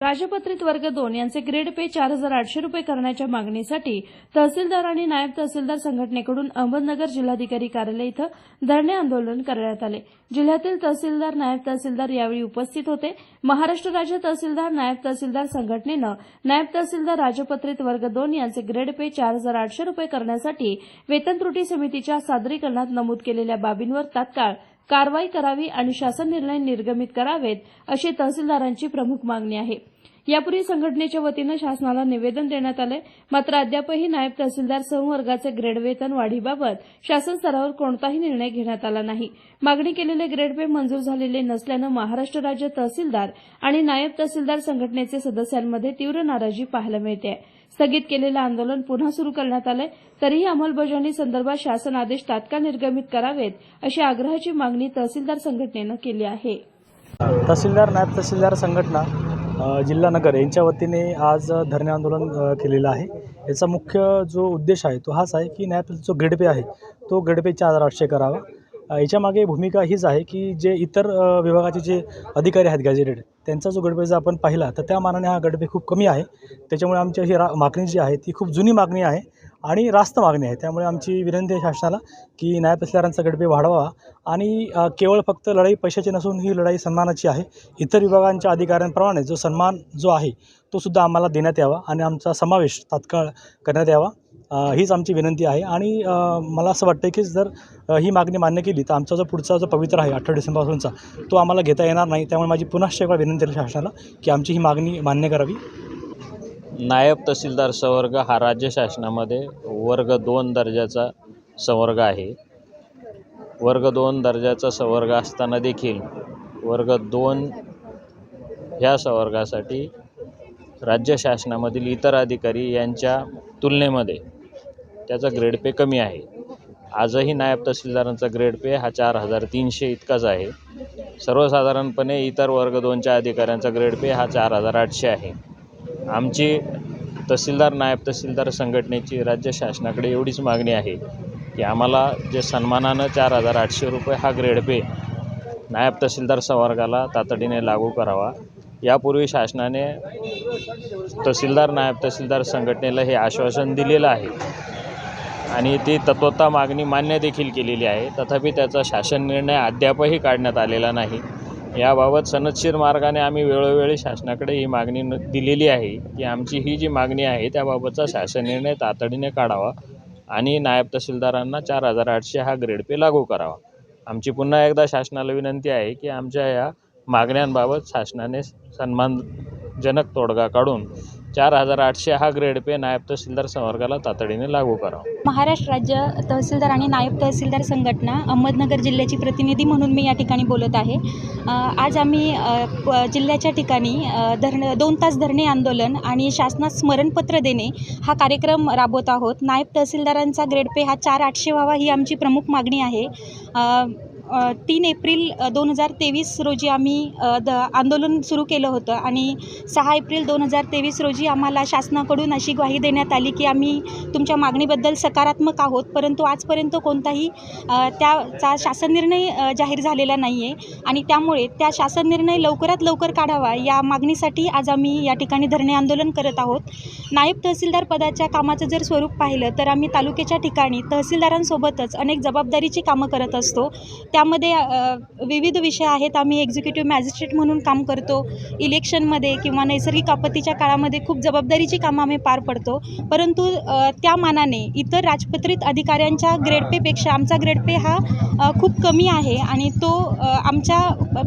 राजपत्रित वर्ग दोन यांचे ग्रेड पे चार हजार आठशे रुपये करण्याच्या मागणीसाठी तहसीलदार आणि नायब तहसीलदार संघटनेकडून अहमदनगर जिल्हाधिकारी कार्यालय इथं धरणे आंदोलन करण्यात आले. जिल्ह्यातील तहसीलदार नायब तहसीलदार यावेळी उपस्थित होते. महाराष्ट्र राज्य तहसीलदार नायब तहसीलदार संघटनेनं नायब तहसीलदार राजपत्रित वर्ग दोन यांचे ग्रेड पे चार हजार आठशे रुपये करण्यासाठी वेतन त्रुटी समितीच्या सादरीकरणात नमूद केलेल्या बाबींवर तात्काळ कारवाई करावी आणि शासन निर्णय निर्गमित करावेत अशी तहसीलदारांची प्रमुख मागणी आहे. यापूर्वी संघटनेच्या वतीनं शासनाला निवेदन देण्यात आलंय. मात्र अद्यापही नायब तहसीलदार संवर्गाचे ग्रेड वेतन वाढीबाबत शासन स्तरावर कोणताही निर्णय घेण्यात आला नाही. मागणी केलेले ग्रेड पे मंजूर झालेले नसल्यानं महाराष्ट्र राज्य तहसीलदार आणि नायब तहसीलदार संघटनेचे सदस्यांमध्ये तीव्र नाराजी पाहायला मिळते आहे. स्थगित केलेलं आंदोलन पुन्हा सुरू करण्यात आलंय. तरीही अंमलबजावणी संदर्भात शासन आदेश तात्काळ निर्गमित करावेत अशी आग्रहाची मागणी तहसीलदार संघटनेनं केली आहे. तहसीलदार नायब तहसीलदार संघटना जिल्हा नगर यांच्या वतीने आज धरणे आंदोलन केलेलं आहे. याचा मुख्य जो उद्देश आहे तो हाच आहे की नायब जो गडपे आहे तो गडपेच्या पे करावा. याच्यामागे भूमिका हीच आहे की जे इतर विभागाचे जे अधिकारी आहेत गॅजेटेड त्यांचा जो गडपे जर आपण पाहिला तर त्या मानाने हा गडपे खूप कमी आहे. त्याच्यामुळे आमची ही रा मागणी जी आहे ती खूप जुनी मागणी आहे आणि रास्त मागणी आहे. त्यामुळे आमची विनंती आहे शासनाला की नायब तहसीलदारांचा गडपे वाढवावा आणि केवळ फक्त लढाई पैशाची नसून ही लढाई सन्मानाची आहे. इतर विभागांच्या अधिकाऱ्यांप्रमाणे जो सन्मान जो आहे तो सुद्धा आम्हाला देण्यात यावा आणि आमचा समावेश तात्काळ करण्यात यावा. हीच आमची विनंती आहे. आणि मला असं वाटतं की जर ही मागणी मान्य केली तर आमचा जो पुढचा जो पवित्र आहे अठरा डिसेंबरपासूनचा तो आम्हाला घेता येणार नाही. त्यामुळे माझी पुन्हा एक विनंती आहे शासनाला की आमची ही मागणी मान्य करावी. नायब तहसीलदार संवर्ग हा राज्य शासनामध्ये वर्ग दोन दर्जाचा संवर्ग आहे. वर्ग दोन दर्जाचा संवर्ग असताना देखील वर्ग दोन ह्या संवर्गासाठी राज्य शासनामधील इतर अधिकारी यांच्या तुलनेमध्ये त्याचा ग्रेड पे कमी आहे. आजही नायब तहसीलदारांचा ग्रेड पे हा चार हजार तीनशे इतकाच आहे. सर्वसाधारणपणे इतर वर्ग दोनच्या अधिकाऱ्यांचा ग्रेड पे हा चार हजार आठशे आहे. आमची तहसीलदार नायब तहसीलदार संघटनेची राज्य शासनाकडे एवढीच मागणी आहे की आम्हाला जे सन्मानानं चार हजार आठशे रुपये हा ग्रेड पे नायब तहसीलदार संवर्गाला तातडीने लागू करावा. यापूर्वी शासनाने तहसीलदार नायब तहसीलदार संघटनेला हे आश्वासन दिलेलं आहे. आणि ती तत्वता मागणी मान्य देखील केलेली आहे. तथापि त्याचा शासन निर्णय अद्यापही काढण्यात आलेला नाही. याबाबत सनदशीर मार्गाने आम्ही वेळोवेळी शासनाकडे ही मागणी न दिलेली आहे की आमची ही जी मागणी आहे त्याबाबतचा शासन निर्णय तातडीने काढावा आणि नायब तहसीलदारांना चार हजार आठशे हा ग्रेड पे लागू करावा. आमची पुन्हा एकदा शासनाला विनंती आहे की आमच्या या मागण्यांबाबत शासनाने सन्मानजनक तोडगा काढून चार हजार आठशे हा ग्रेड पे नायब तहसीलदार संवर्गाला तातडीने लागू करावा. महाराष्ट्र राज्य तहसीलदार आणि नायब तहसीलदार संघटना अहमदनगर जिल्ह्याची प्रतिनिधी म्हणून मी या ठिकाणी बोलत आहे. आज आम्ही प- जिल्ह्याच्या ठिकाणी धरणं धरण दोन तास धरणे आंदोलन आणि शासनास स्मरणपत्र देणे हा कार्यक्रम राबवत आहोत. नायब तहसीलदारांचा ग्रेड पे हा चार आठशे व्हावा ही आमची प्रमुख मागणी आहे. तीन एप्रिल दोन हजार तेवीस रोजी आम्ही द आंदोलन सुरू केलं होतं आणि सहा एप्रिल दोन हजार तेवीस रोजी आम्हाला शासनाकडून अशी ग्वाही देण्यात आली की आम्ही तुमच्या मागणीबद्दल सकारात्मक आहोत परंतु आजपर्यंत कोणताही त्याचा शासन निर्णय जाहीर झालेला नाही आहे आणि त्यामुळे त्या शासन निर्णय लवकरात लवकर काढावा या मागणीसाठी आज आम्ही या ठिकाणी धरणे आंदोलन करत आहोत. नायब तहसीलदार पदाच्या कामाचं जर स्वरूप पाहिलं तर आम्ही तालुक्याच्या ठिकाणी तहसीलदारांसोबतच अनेक जबाबदारीची कामं करत असतो. त्यामध्ये विविध विषय आहेत. आम्ही एक्झिक्युटिव्ह मॅजिस्ट्रेट म्हणून काम करतो. इलेक्शनमध्ये किंवा नैसर्गिक आपत्तीच्या काळामध्ये खूप जबाबदारीची कामं आम्ही पार पडतो. परंतु त्या मानाने इतर राजपत्रित अधिकाऱ्यांच्या ग्रेड पेपेक्षा आमचा ग्रेड पे हा खूप कमी आहे आणि तो आमच्या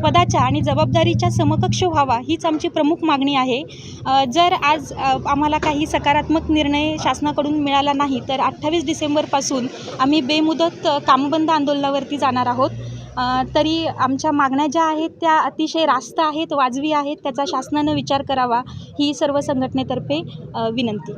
पदाच्या आणि जबाबदारीच्या समकक्ष व्हावा हीच आमची प्रमुख मागणी आहे. जर आज आम्हाला काही सकारात्मक निर्णय शासनाकडून मिळाला नाही तर अठ्ठावीस डिसेंबरपासून आम्ही बेमुदत कामबंद आंदोलनावरती जाणार आहोत. तरी आमच्या मागण्या ज्या आहेत त्या अतिशय रास्त आहेत वाजवी आहेत. त्याचा शासनानं विचार करावा ही सर्व संघटनेतर्फे विनंती.